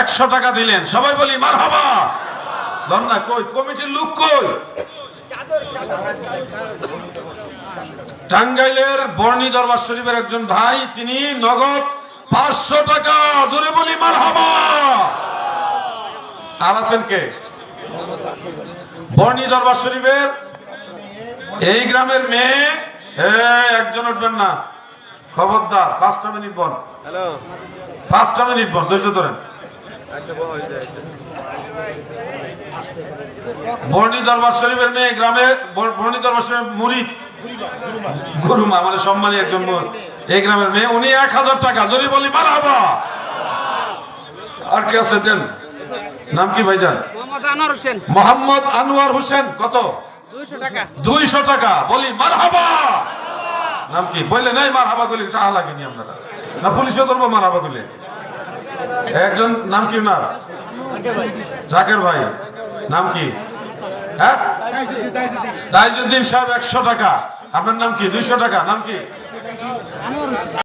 একশো টাকা দিলেন। সবাই বলি মার হাবা না কই? কমিটির লোক কই? টাঙ্গাইলের বর্ণি দরবার শরীফের একজন ভাই তিনি নগদ পাঁচশো টাকা। জোরে বলি মার হাবা আর আছেন কে? বর্ণি দরবার শরীফের এই গ্রামের মেয়ে এ, একজন উঠবেন না। খবরদার পাঁচটা মিনিট বল। হ্যালো। পাঁচটা মিনিট বল ধৈর্য ধরেন। আচ্ছা বল যায়। বর্ণি দরবার শরীফের মেয়ে গ্রামে বর্ণি দরবার শরীফ মুরিদ গুরুমা সম্মানী একজন এই গ্রামের মেয়ে উনি এক হাজার টাকা যদি বলি মারাবা। আর কে আছে দেন? নাম কি ভাইজান? মোহাম্মদ আনোয়ার হোসেন। মোহাম্মদ আনোয়ার হোসেন কত? দুইশো টাকা। দুইশো টাকা বলি মারহাবা নাম কি? বললে নাই মারহাবা গুলি টাকা লাগেনি আপনারা? না পুলিশে ধরবো মারহাবা গুলি একজন, নাম কি না জাকের ভাই। নাম কি? হ্যাঁ? তাইজুদ্দিন সাহেব একশো টাকা। আপনার নাম কি? দুইশো টাকা। নাম কি?